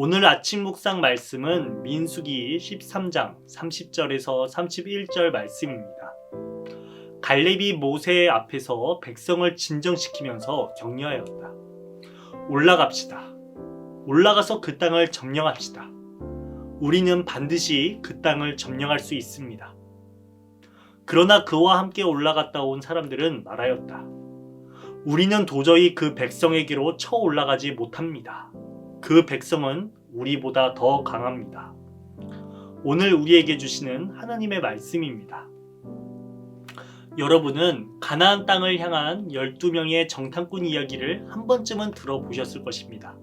오늘 아침 묵상 말씀은 민수기 13장 30절에서 31절 말씀입니다. 갈렙이 모세 앞에서 백성을 진정시키면서 격려하였다. 올라갑시다. 올라가서 그 땅을 점령합시다. 우리는 반드시 그 땅을 점령할 수 있습니다. 그러나 그와 함께 올라갔다 온 사람들은 말하였다. 우리는 도저히 그 백성에게로 쳐 올라가지 못합니다. 그 백성은 우리보다 더 강합니다. 오늘 우리에게 주시는 하나님의 말씀입니다. 여러분은 가나안 땅을 향한 12명의 정탐꾼 이야기를 한 번쯤은 들어보셨을 것입니다.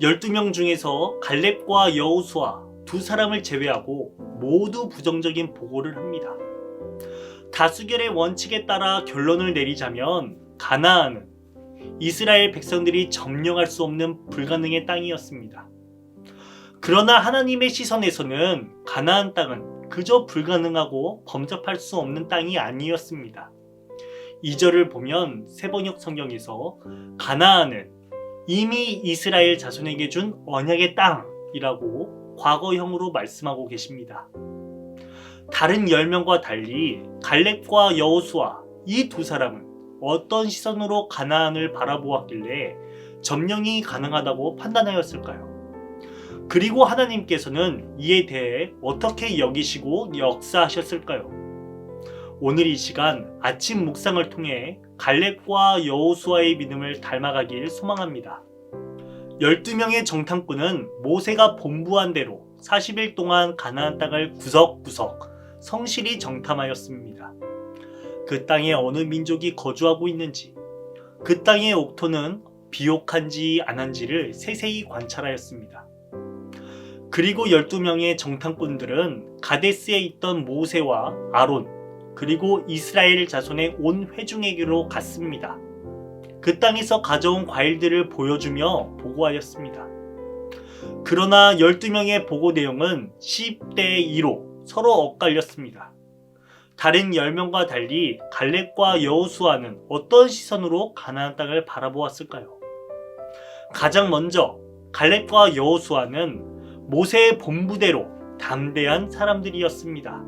12명 중에서 갈렙과 여호수아 두 사람을 제외하고 모두 부정적인 보고를 합니다. 다수결의 원칙에 따라 결론을 내리자면 가나안은 이스라엘 백성들이 점령할 수 없는 불가능의 땅이었습니다. 그러나 하나님의 시선에서는 가나안 땅은 그저 불가능하고 범접할 수 없는 땅이 아니었습니다. 2절을 보면 세번역 성경에서 가나안은 이미 이스라엘 자손에게 준 언약의 땅이라고 과거형으로 말씀하고 계십니다. 다른 10명과 달리 갈렙과 여호수아 이 두 사람은 어떤 시선으로 가나안을 바라보았길래 점령이 가능하다고 판단하였을까요? 그리고 하나님께서는 이에 대해 어떻게 여기시고 역사하셨을까요? 오늘 이 시간 아침 묵상을 통해 갈렙과 여호수아의 믿음을 닮아가길 소망합니다. 12명의 정탐꾼은 모세가 본부한 대로 40일 동안 가나안 땅을 구석구석 성실히 정탐하였습니다. 그 땅에 어느 민족이 거주하고 있는지, 그 땅의 옥토는 비옥한지 안한지를 세세히 관찰하였습니다. 그리고 12명의 정탐꾼들은 가데스에 있던 모세와 아론, 그리고 이스라엘 자손의 온 회중에게로 갔습니다. 그 땅에서 가져온 과일들을 보여주며 보고하였습니다. 그러나 12명의 보고 내용은 10대 2로 서로 엇갈렸습니다. 다른 10명과 달리 갈렙과 여호수아는 어떤 시선으로 가나안 땅을 바라보았을까요? 가장 먼저 갈렙과 여호수아는 모세의 본부대로 담대한 사람들이었습니다.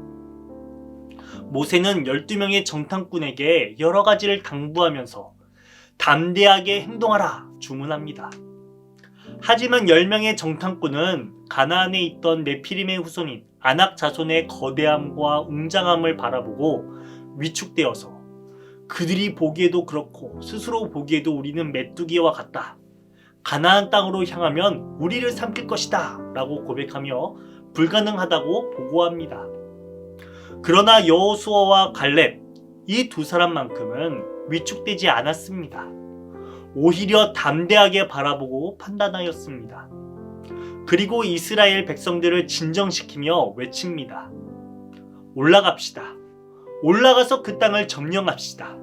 모세는 12명의 정탐꾼에게 여러 가지를 당부하면서 담대하게 행동하라 주문합니다. 하지만 10명의 정탐꾼은 가나안에 있던 네피림의 후손인 아낙 자손의 거대함과 웅장함을 바라보고 위축되어서 그들이 보기에도 그렇고 스스로 보기에도 우리는 메뚜기와 같다. 가나안 땅으로 향하면 우리를 삼킬 것이다. 라고 고백하며 불가능하다고 보고합니다. 그러나 여호수아와 갈렙 이 두 사람만큼은 위축되지 않았습니다. 오히려 담대하게 바라보고 판단하였습니다. 그리고 이스라엘 백성들을 진정시키며 외칩니다. 올라갑시다. 올라가서 그 땅을 점령합시다.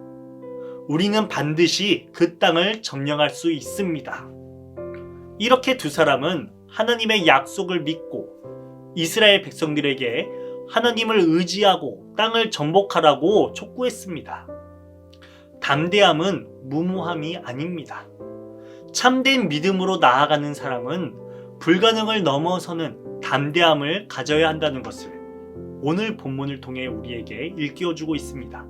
우리는 반드시 그 땅을 점령할 수 있습니다. 이렇게 두 사람은 하나님의 약속을 믿고 이스라엘 백성들에게 하나님을 의지하고 땅을 정복하라고 촉구했습니다. 담대함은 무모함이 아닙니다. 참된 믿음으로 나아가는 사람은 불가능을 넘어서는 담대함을 가져야 한다는 것을 오늘 본문을 통해 우리에게 일깨워주고 있습니다.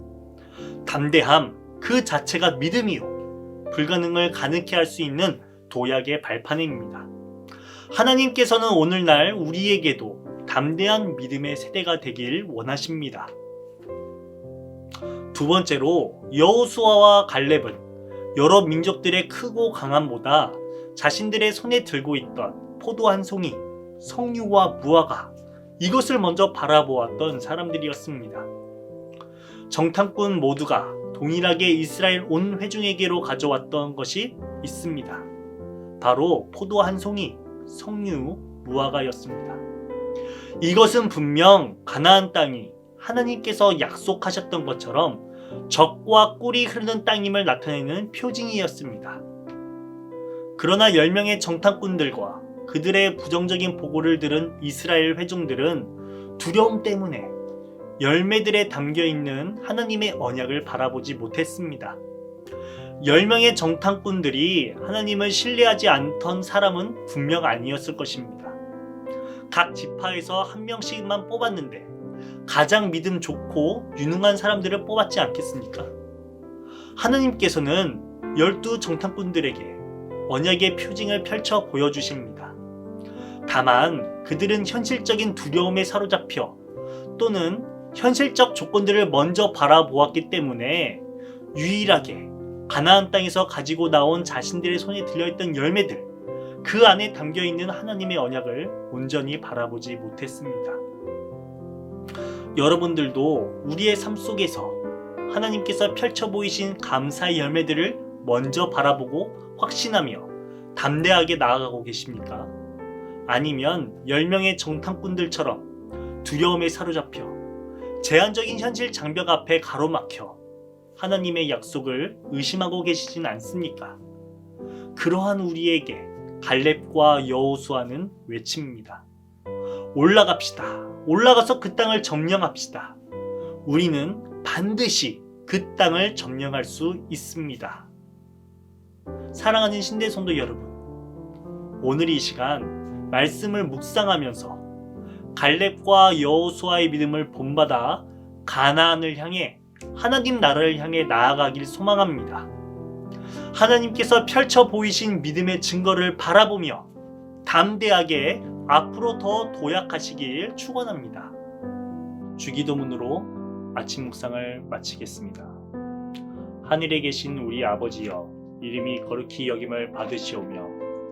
담대함 그 자체가 믿음이요. 불가능을 가능케 할 수 있는 도약의 발판입니다. 하나님께서는 오늘날 우리에게도 담대한 믿음의 세대가 되길 원하십니다. 두 번째로 여호수아와 갈렙은 여러 민족들의 크고 강함보다 자신들의 손에 들고 있던 포도 한 송이, 석류와 무화과 이것을 먼저 바라보았던 사람들이었습니다. 정탐꾼 모두가 동일하게 이스라엘 온 회중에게로 가져왔던 것이 있습니다. 바로 포도 한 송이, 석류, 무화과였습니다. 이것은 분명 가나안 땅이 하나님께서 약속하셨던 것처럼 적과 꿀이 흐르는 땅임을 나타내는 표징이었습니다. 그러나 10명의 정탐꾼들과 그들의 부정적인 보고를 들은 이스라엘 회중들은 두려움 때문에 열매들에 담겨 있는 하나님의 언약을 바라보지 못했습니다. 10명의 정탐꾼들이 하나님을 신뢰하지 않던 사람은 분명 아니었을 것입니다. 각 지파에서 한 명씩만 뽑았는데 가장 믿음 좋고 유능한 사람들을 뽑았지 않겠습니까? 하나님께서는 열두 정탐꾼들에게 언약의 표징을 펼쳐 보여주십니다. 다만 그들은 현실적인 두려움에 사로잡혀 또는 현실적 조건들을 먼저 바라보았기 때문에 유일하게 가나안 땅에서 가지고 나온 자신들의 손에 들려있던 열매들 그 안에 담겨 있는 하나님의 언약을 온전히 바라보지 못했습니다. 여러분들도 우리의 삶 속에서 하나님께서 펼쳐 보이신 감사의 열매들을 먼저 바라보고 확신하며 담대하게 나아가고 계십니까? 아니면 10명의 정탐꾼들처럼 두려움에 사로잡혀 제한적인 현실 장벽 앞에 가로막혀 하나님의 약속을 의심하고 계시진 않습니까? 그러한 우리에게 갈렙과 여호수아는 외칩니다. 올라갑시다. 올라가서 그 땅을 점령합시다. 우리는 반드시 그 땅을 점령할 수 있습니다. 사랑하는 신대 성도 여러분, 오늘 이 시간 말씀을 묵상하면서 갈렙과 여호수아의 믿음을 본받아 가나안을 향해 하나님 나라를 향해 나아가길 소망합니다. 하나님께서 펼쳐 보이신 믿음의 증거를 바라보며 담대하게 앞으로 더 도약하시길 축원합니다. 주기도문으로 아침 묵상을 마치겠습니다. 하늘에 계신 우리 아버지여 이름이 거룩히 여김을 받으시오며